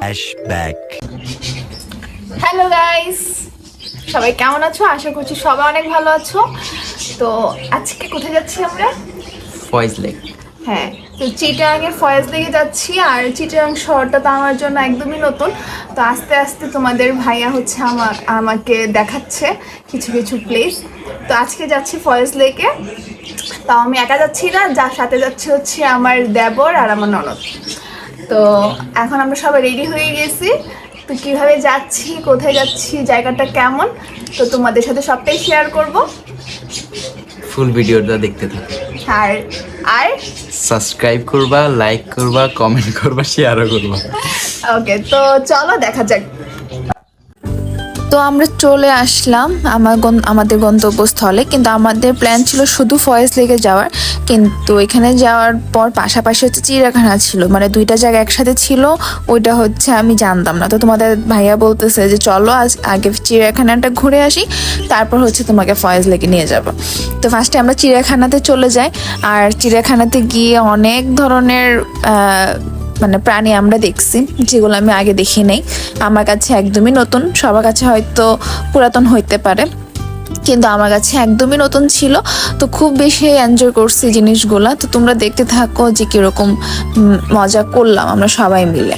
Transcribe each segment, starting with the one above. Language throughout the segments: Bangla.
Flashback. হ্যালো গাইস সবাই কেমন আছো? আশা করছি সবাই অনেক ভালো আছো। তো আজকে কোথায় যাচ্ছি আমরা? ফয়েজ লেক হ্যাঁ তো চিটাংয়ের ফয়েজ দিকে যাচ্ছি আর চিটাং শহরটা তো আমার জন্য একদমই নতুন। তো আস্তে আস্তে তোমাদের ভাইয়া হচ্ছে আমার আমাকে দেখাচ্ছে কিছু কিছু প্লেস তো আজকে যাচ্ছি ফয়েজ লেকে তাও আমি একা যাচ্ছি না যার সাথে যাচ্ছে হচ্ছে আমার দেবর আর আমার ননদ। তো এখন আমরা সবাই রেডি হয়ে গেছি। তো কীভাবে যাচ্ছি কোথায় যাচ্ছি জায়গাটা কেমন তো তোমাদের সাথে সবটাই শেয়ার করব। ফুল ভিডিওটা দেখতে থাকো। আর আর? সাবস্ক্রাইব করবা লাইক করবা কমেন্ট করবা শেয়ারও করবা। ওকে তো চলো দেখা যাক। তো আমরা চলে আসলাম আমার আমাদের গন্তব্যস্থলে, কিন্তু আমাদের প্ল্যান ছিল শুধু ফয়েজ লেগে যাওয়ার, কিন্তু এখানে যাওয়ার পর পাশাপাশি হচ্ছে চিড়িয়াখানা ছিল মানে দুইটা জায়গা একসাথে ছিল, ওইটা হচ্ছে আমি জানতাম না। তো তোমাদের ভাইয়া বলতেছে যে চলো আজ আগে চিড়িয়াখানাটা ঘুরে আসি, তারপর হচ্ছে তোমাকে ফয়েজ লেগে নিয়ে যাব। তো ফার্স্টে আমরা চিড়িয়াখানাতে চলে যাই, আর চিড়িয়াখানাতে গিয়ে অনেক ধরনের মানে প্রাণী আমরা দেখছি, যেগুলো আমি আগে দেখি নেই। আমার কাছে একদমই নতুন, সবার কাছে হয়তো পুরাতন হইতে পারে, কিন্তু আমার কাছে একদমই নতুন ছিল। তো খুব বেশি এনজয় করছি জিনিসগুলা। তো তোমরা দেখতে থাকো যে কীরকম মজা করলাম আমরা সবাই মিলে।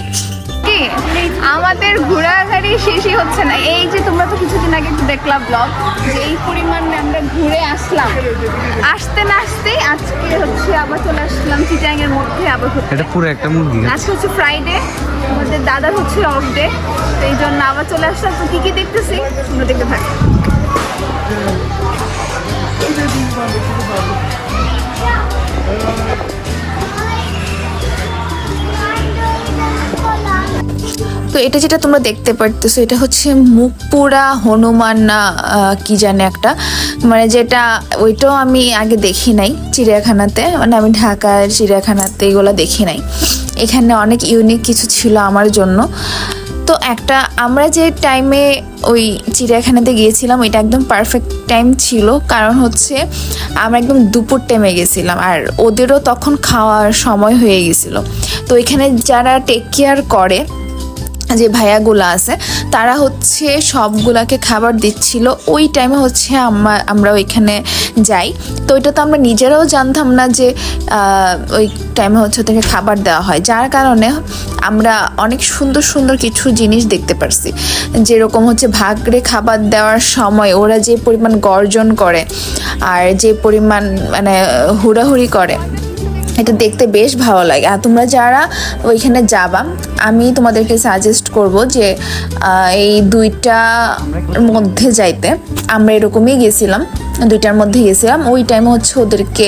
আমাদের ঘোরাঘুরি শেষই হচ্ছে না। এই যে তোমরা তো কিছুদিন আগে একটু দেখলাম ব্লগ যে এই পরিমাণে আমরা ঘুরে আসলাম। আসতে না আসতেই আজকে হচ্ছে আবার চলে আসলাম চিটাং এর মধ্যে আবার। এটা পুরো একটা মুরগি আজকে হচ্ছে ফ্রাইডে আমাদের দাদার হচ্ছে অফ ডে তো এই জন্য আবার চলে আসলাম। তো কি কি দেখতেছি? তোমরা দেখতে থাকো। তো এটা যেটা তোমরা দেখতে পারতেছো, এটা হচ্ছে মুখপুরা হনুমান না কি জানে একটা। মানে যেটা, ওইটাও আমি আগে দেখি নাই চিড়িয়াখানাতে। মানে আমি ঢাকার চিড়িয়াখানাতে এগুলো দেখি নাই। এখানে অনেক ইউনিক কিছু ছিল আমার জন্য। তো একটা, আমরা যে টাইমে ওই চিড়িয়াখানাতে গিয়েছিলাম এটা একদম পারফেক্ট টাইম ছিল। কারণ হচ্ছে, আমরা একদম দুপুর টাইমে গেছিলাম। আর ওদেরও তখন খাওয়ার সময় হয়ে গেছিল। তো এখানে যারা টেক কেয়ার করে যে ভাইয়াগুলো আছে, তারা হচ্ছে সবগুলাকে খাবার দিচ্ছিল। ওই টাইমে হচ্ছে আমরা আমরা ওইখানে যাই। তো ওইটা তো আমরা নিজেরাও জানতাম না যে ওই টাইমে হচ্ছে ওদেরকে খাবার দেওয়া হয়। যার কারণে আমরা অনেক সুন্দর সুন্দর কিছু জিনিস দেখতে পারছি। যেরকম হচ্ছে ভাগরে খাবার দেওয়ার সময় ওরা যে পরিমাণ গর্জন করে, আর যে পরিমাণ মানে হুড়াহুড়ি করে এটা দেখতে বেশ ভালো লাগে। আর তোমরা যারা ওইখানে যাবা, আমি তোমাদেরকে সাজেস্ট করব যে এই দুইটা মধ্যে যাইতে। আমরা এরকমই গেছিলাম, দুইটার মধ্যে গেছিলাম। ওই টাইম হচ্ছে ওদেরকে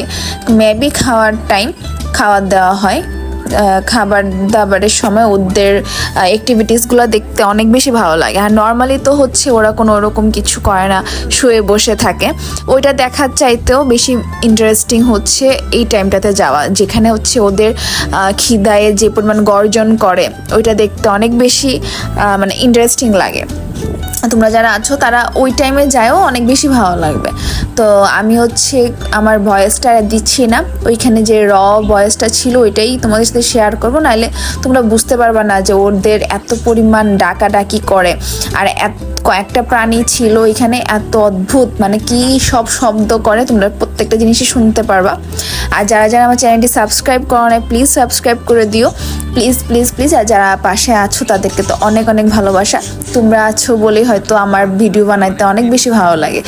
মেবি খাওয়ার টাইম খাবার দেওয়া হয়। খাবার দাবারের সময় ওদের অ্যাক্টিভিটিসগুলো দেখতে অনেক বেশি ভালো লাগে। আর নর্মালি তো হচ্ছে ওরা কোনো ওরকম কিছু করে না, শুয়ে বসে থাকে। ওইটা দেখার চাইতেও বেশি ইন্টারেস্টিং হচ্ছে এই টাইমটাতে যাওয়া, যেখানে হচ্ছে ওদের খিদায়ে যে পরিমাণ গর্জন করে, ওইটা দেখতে অনেক বেশি মানে ইন্টারেস্টিং লাগে। তোমরা যারা আছো, তারা ওই টাইমে যায়ও, অনেক বেশি ভালো লাগবে। তো আমি হচ্ছে আমার ভয়েসটা দিচ্ছি না। ওইখানে যে র ভয়েসটা ছিল, ওইটাই তোমাদের সাথে শেয়ার করব। নাহলে তোমরা বুঝতে পারবা না যে ওদের এত পরিমাণ ডাকাডাকি করে। আর এত কয়েকটা প্রাণী ছিল এখানে, এত অদ্ভুত মানে কি সব শব্দ করে, তোমরা প্রত্যেকটা জিনিসই শুনতে পারবা। আর যারা যারা আমার চ্যানেলটি সাবস্ক্রাইব করো না প্লিজ সাবস্ক্রাইব করে দিও। প্লিজ প্লিজ প্লিজ, আর যারা পাশে আছো, তাদেরকে তো অনেক অনেক ভালোবাসা। তোমরা আছো বলেই হয়তো আমার ভিডিও বানাইতে অনেক বেশি ভালো লাগে।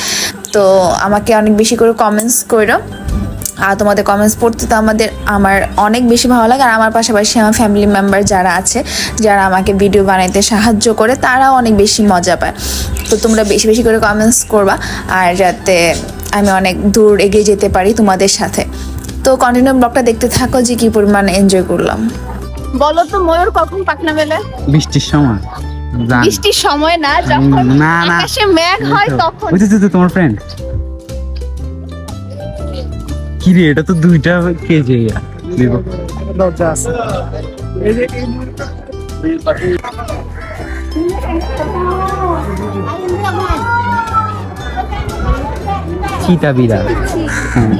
তো আমাকে অনেক বেশি করে কমেন্টস করো আর তোমাদের কমেন্টস পড়তে তো আমাদের আমার অনেক বেশি ভালো লাগে। আর আমার পাশাপাশি আমার ফ্যামিলি মেম্বার যারা আছে যারা আমাকে ভিডিও বানাইতে সাহায্য করে তারাও অনেক বেশি মজা পায়। তো তোমরা বেশি বেশি করে কমেন্টস করবা। আর যাতে আমি অনেক দূর এগিয়ে যেতে পারি তোমাদের সাথে। তো কন্টিনিউ ব্লগটা দেখতে থাকো যে কি পরিমাণ এনজয় করলাম। বলো তো ময়ূর কখন পাখনা মেলে? বৃষ্টির সময়। বৃষ্টির সময় না যখন না, না। আকাশে মেঘ হয় তখন। তোমার ফ্রেন্ড কি রে এটা তো দুইটা কেজি চিতা বিড়াল হ্যাঁ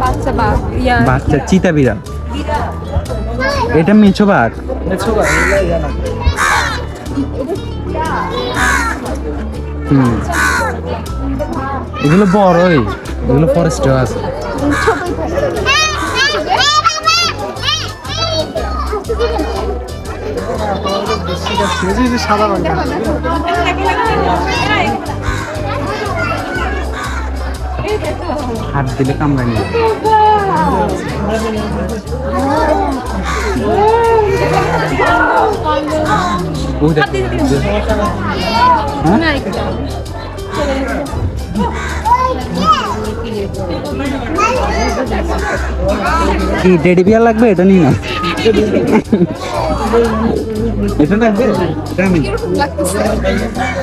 বাচ্চা বা ইয়া বাচ্চা চিতা বিড়াল। এটা মেছো বাঘ। হুম। এগুলো বড়ই। এগুলো ফরেস্টেও আছে। সাদা রঙের হাত দিলে কামড়ায় না ওই দেখো? কি টেডি বিয়ার লাগবে? এটা নিয়ে না এটা লাগবে?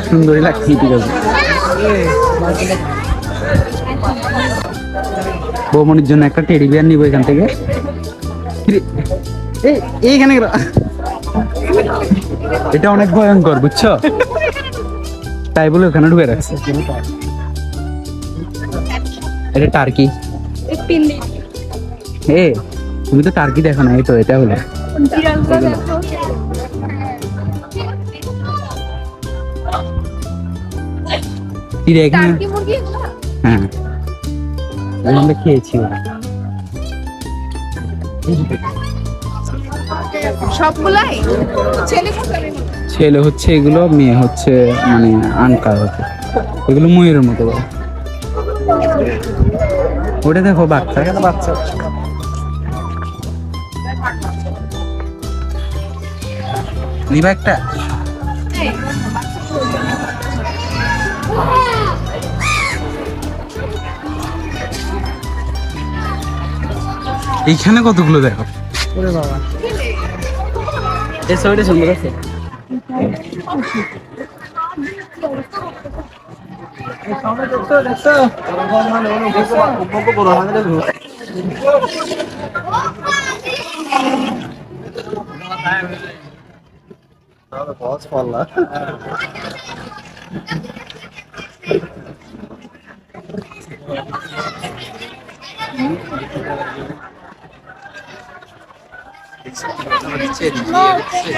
সুন্দরই লাগছে ঠিক আছে। বৌমনির জন্য একটা টেডি বিয়ার নিবো এখান থেকে। এইখানে। এটা অনেক ভয়ঙ্কর বুঝছ? তাই বলে ওখানে ঢুকে রাখছে। এটা টার্কি। এ তুমি তো টার্কি দেখো না এই তো এটা হলো। হ্যাঁ। আমরা খেয়েছি সবগুলাই? ছেলে ছেলে হচ্ছে এগুলো মেয়ে হচ্ছে মানে আনকার হচ্ছে। এগুলো ময়ূরের মতো বলে ওটা দেখো বাচ্চা। বাচ্চা নিবা একটা? এইখানে কতগুলো দেখো? ওরে বাবা। এই ছবিটা সুন্দর আছে। Boğaz valla. İçeri, içeri, içeri.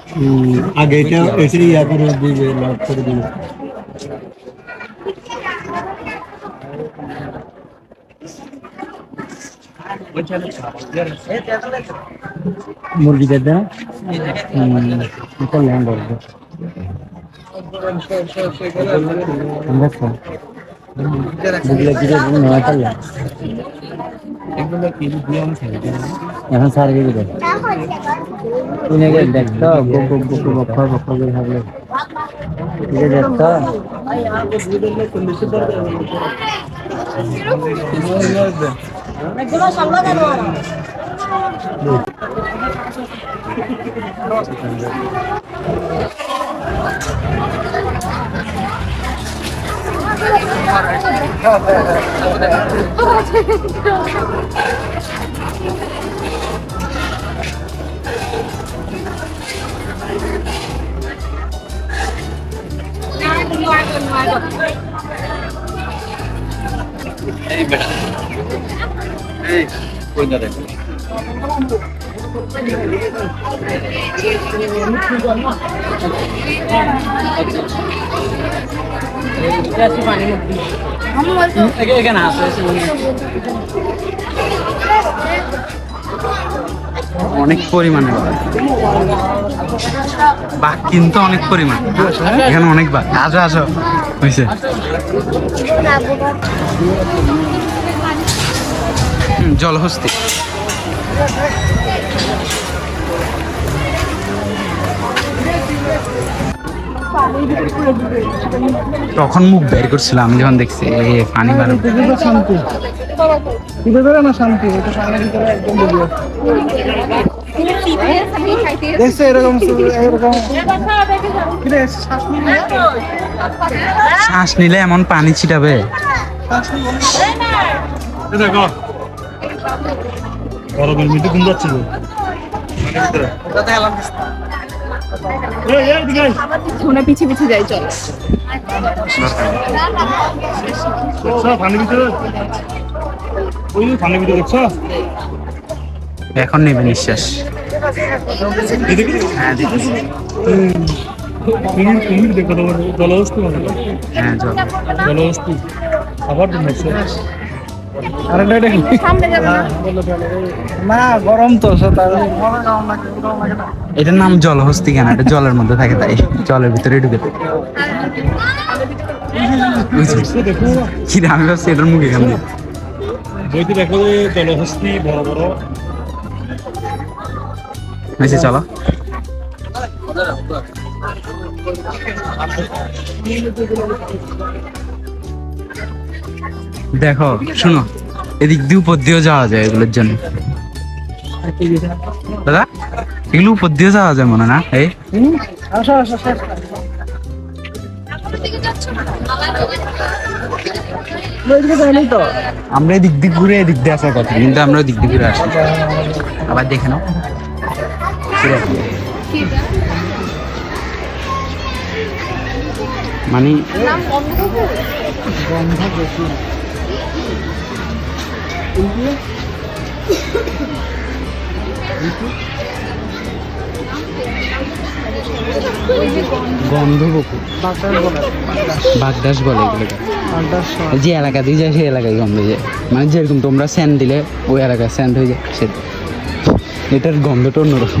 আগে এটা এসে ইয়া করে দিবে লক করে দিবে। মুরগিদের দেন করলেন বলব বুঝলে কি নয় করলেন এখন সার দিয়ে দেবে তুমি আগে দেখতো বুক বক্ষ এখানে অনেক পরিমাণে। বাঘ কিন্তু অনেক পরিমাণ। এখানে অনেক বাঘ। আসো আসো। হয়েছে জলহস্তি। তখন মুখ বের করছিল আমি যখন দেখছি এ পানি বার শান্তি ভিতরে না শান্তি এটা সামনে ভিতরে একদম বুঝলো এরকম এরকম শ্বাস নিলে এমন পানি ছিটাবে। গরমের মধ্যে ঘুম যাচ্ছিল পিছিয়ে পিছিয়ে যাই চল। এখন নেবে নিঃশ্বাস। হ্যাঁ। কুমির কুমির দেখো তোমার জলহস্তি মানে হ্যাঁ। জলহস্তি। আবার দেখছ আরেকটা দেখি না গরম তো সে তার এটার নাম জলহস্তি কেন? এটা জলের মধ্যে থাকে তাই। জলের ভিতরে ঢুকে থাকে। বুঝলি? কি আমি ভাবছি এটার মুখে কেন বইতে দেখো জলহস্তি বড় বড়। হয়েছে চলো। দেখো, শোনো, এদিক দিয়ে উপর দিয়েও যাওয়া যায় এগুলোর জন্য। দাদা, এগুলো উপর দিয়ে যাওয়া যায় মনে না? এই। আমরা এদিক দিয়ে ঘুরে এদিক দিয়ে আসার কথা, কিন্তু আমরা ওদিক দিয়ে ঘুরে আসি। আবার দেখে নাও। মানে গন্ধ বাগদাস বলে যে এলাকা দিয়ে যায় সেই এলাকায় গন্ধ যায় মানে যেরকম তোমরা স্যান্ড দিলে, ওই এলাকায় স্যান্ড হয়ে যায়। সে এটার গন্ধটা অন্যরকম।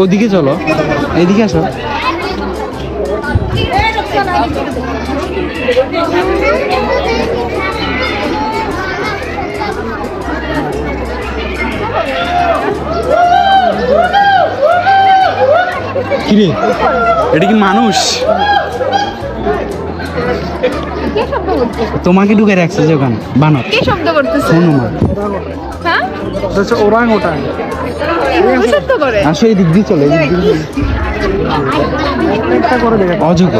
ওদিকে চলো। এদিকে আসো। কিরে? এটা কি মানুষ? তোমাকে ঢুকে রাখছে যে ওখানে বানর। কে শব্দ করতেছে? হনুমান হ্যাঁ? Orangutan. শব্দ করে? আসো এই দিক দিয়ে চলো অযোগ্য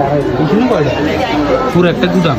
লড়াই পুরো একটা গুদাম।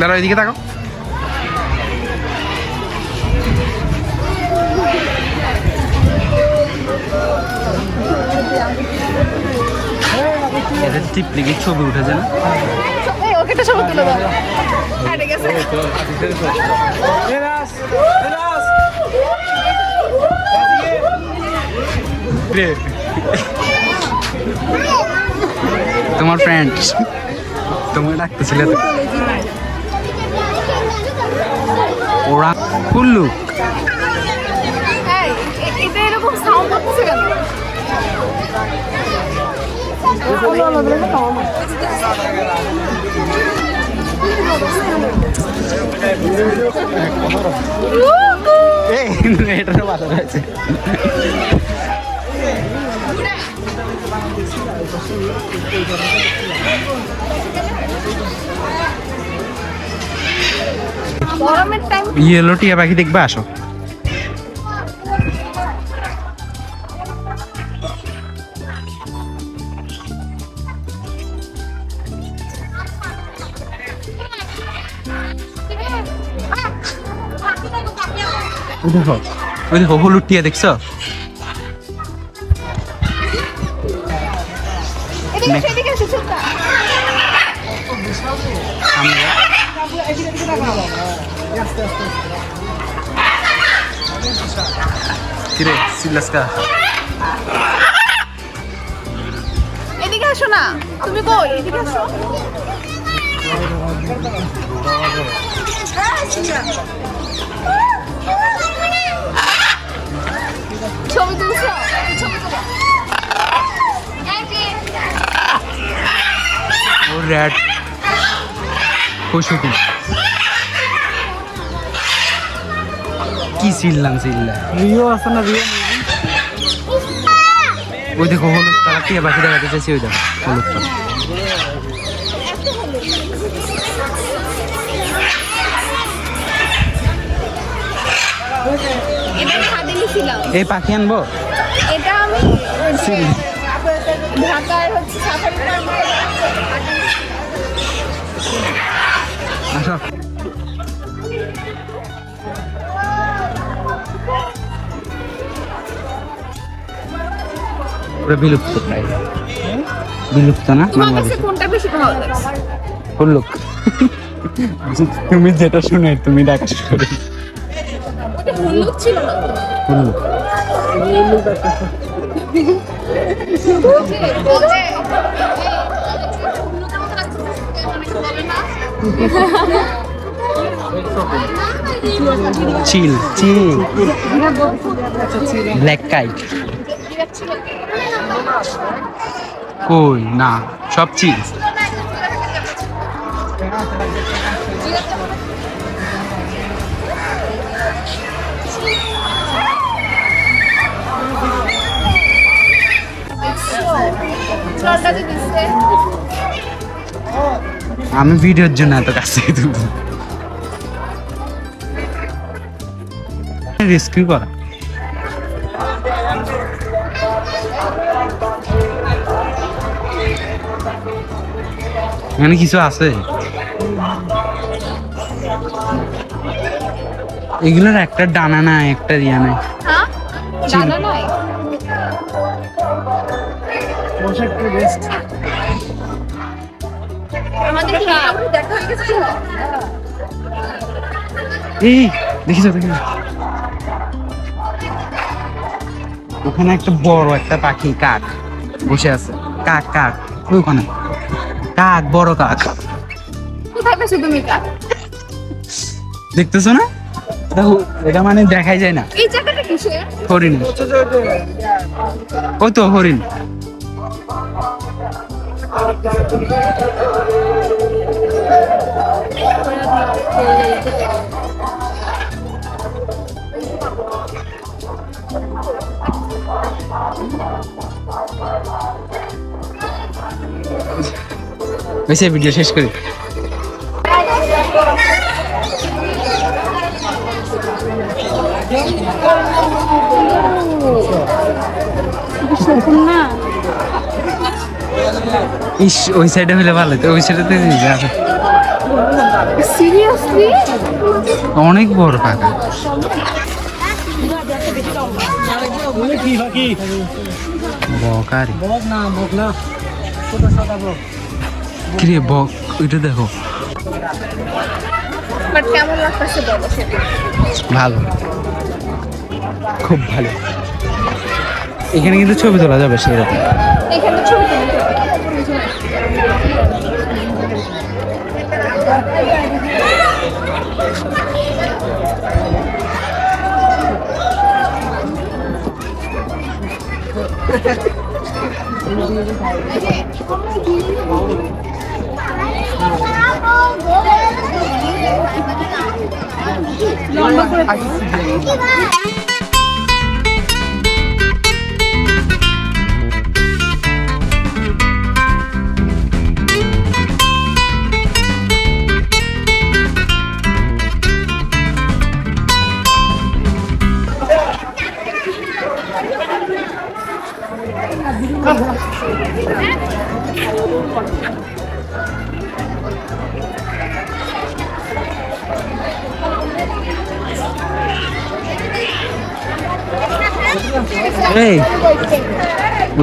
দাঁড়াও এদিকে তাকাও। এদের টিপলে কি ছবি উঠেছে না? ওকে তো ছবি তুলে দাও। হাটে গেছে। তোমার ফ্রেন্ড তোমার ডাকতেছিল তো। ওরা কুল্লু। এটার বাধা রয়েছে। ইয়েলো টিয়া পাখি দেখবে আসো। দেখো ওই দেখো হলুদ টিয়া দেখছ? এদিকে এসো, ছোট্ট। কিরে সিলাসকা এদিকে আসো না তুমি কই? এদিকে আসো। ছবি তুলছো? ছবি তুলো। ও রেড পশুটি কি সিললাম সিল্লা রিও আছে না রিও ওই দেখো হলুদ কালার টিয়া পাখি দেখাতে চাইছি ওই দেখো হলুদ কালার। এই পাখি আনব? এটা আমি ওই হচ্ছে আসো বিলুপ্ত প্রায়। বিলুপ্ত না? তোমার কাছে বাংলাদেশে। কোনটা বেশি ভালো লাগছে হল্লুক তুমি যেটা শুনে তুমি দেখা শুরু ওটা ছিল না? তো? হল্লুক চিল চিল ব্ল্যাক কাইট কই না সব চিল লটাতে দিচ্ছে আমি ভিডিওর জন্য এত কাছ থেকে তুলবো রেস্কিউ করা। এখানে কিছু আছে? এগুলোর একটা ডানা নাই একটা ইয়া নাই। হ্যাঁ? জানা নাই? দেখা এই দেখিস দেখিস ওখানে একটা বড় একটা পাখি কাক বসে আছে। কাক কাক ওখানে। কাক বড় কাক। কোথায় তুমি কাক? দেখতেছো না? দেখো এটা মানে দেখাই যায় না। এই জায়গাটা কিসে হরিণ। ওই তো হরিণ। বেশি ভিডিও শেষ করি। ইস ওই সাইডে হলে ভালো তো ওই সাইডে সিরিয়াসলি অনেক বড় পাখা বকারি। বক কিরে ওইটা দেখো। বাট কেমন লাগতেছে বলো ভালো। খুব ভালো। এখানে কিন্তু ছবি তোলা যাবে সেরকম। এখানে ছবি 맛있어.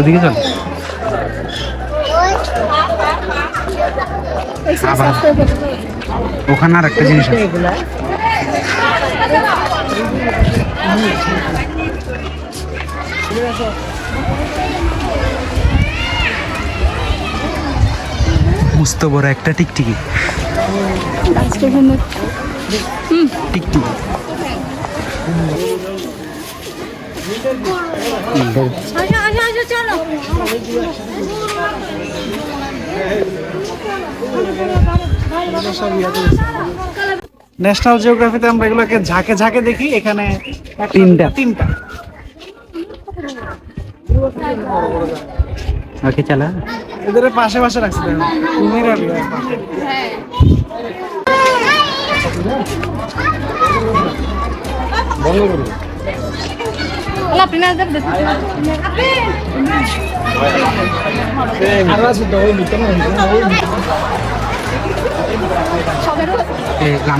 ওদিকে চল। আবার ওখানে আর একটা জিনিস আছে। মস্ত বড় একটা টিকটিকি। টিকটিকি। ন্যাশনাল জিওগ্রাফিতে আমরা এগুলোকে ঝাঁকে ঝাঁকে দেখি এখানে তিনটা। তিনটা। ওকে চালা। এদের পাশে পাশে রাখছে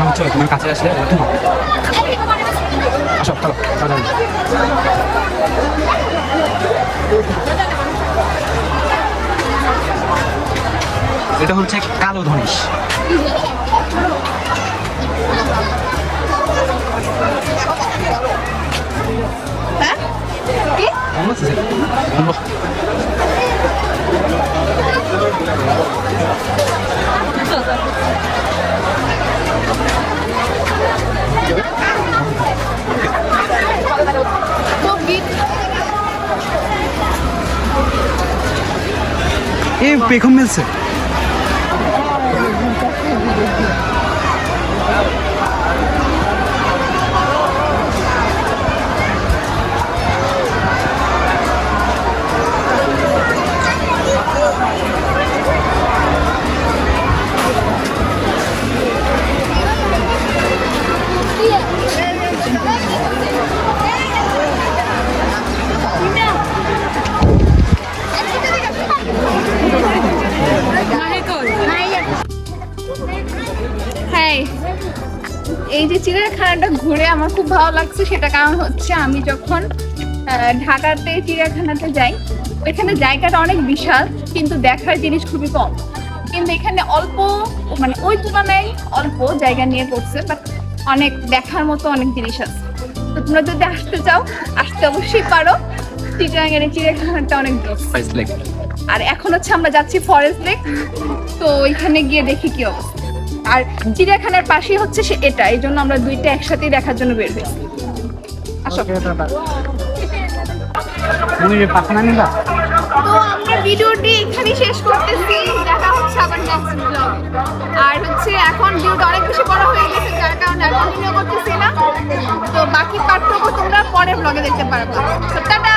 হচ্ছে তোমার কাছে আসলে আসো চলো এটা হচ্ছে কালো ধনেশ এ পেখম মিলছে এই যে চিড়িয়াখানাটা ঘুরে আমার খুব ভালো লাগছে সেটা কারণ হচ্ছে আমি যখন ঢাকাতে চিড়িয়াখানাতে যাই এখানে জায়গাটা অনেক বিশাল কিন্তু দেখার জিনিস খুবই কম। কিন্তু এখানে অল্প মানে ওই তুলনায় অল্প জায়গা নিয়ে পড়ছে বাট অনেক দেখার মতো অনেক জিনিস আছে। তো তোমরা যদি আসতে চাও আসতে অবশ্যই পারো। চিড়িয়াখানার চিড়িয়াখানাটা অনেক আর এখন হচ্ছে আমরা যাচ্ছি ফরেস্ট লেক তো ওইখানে গিয়ে দেখি কি অবস্থা। আর চিড়িয়াখানার পাশেই হচ্ছে সে এটা এই জন্য আমরা দুইটা একসাথেই দেখার জন্য বের হয়েছি। আসো। তো আমরা ভিডিওটি এখানেই শেষ করতেছি। দেখা হচ্ছে আবার নেক্সট ব্লগ আর হচ্ছে এখন ভিডিওটা অনেক বেশি বড় হয়ে গেছে যার কারণে আর কন্টিনিউ করতেছি না। তো বাকি পার্থক্য তোমরা পরের ব্লগে দেখতে পারবে। তো টাটা!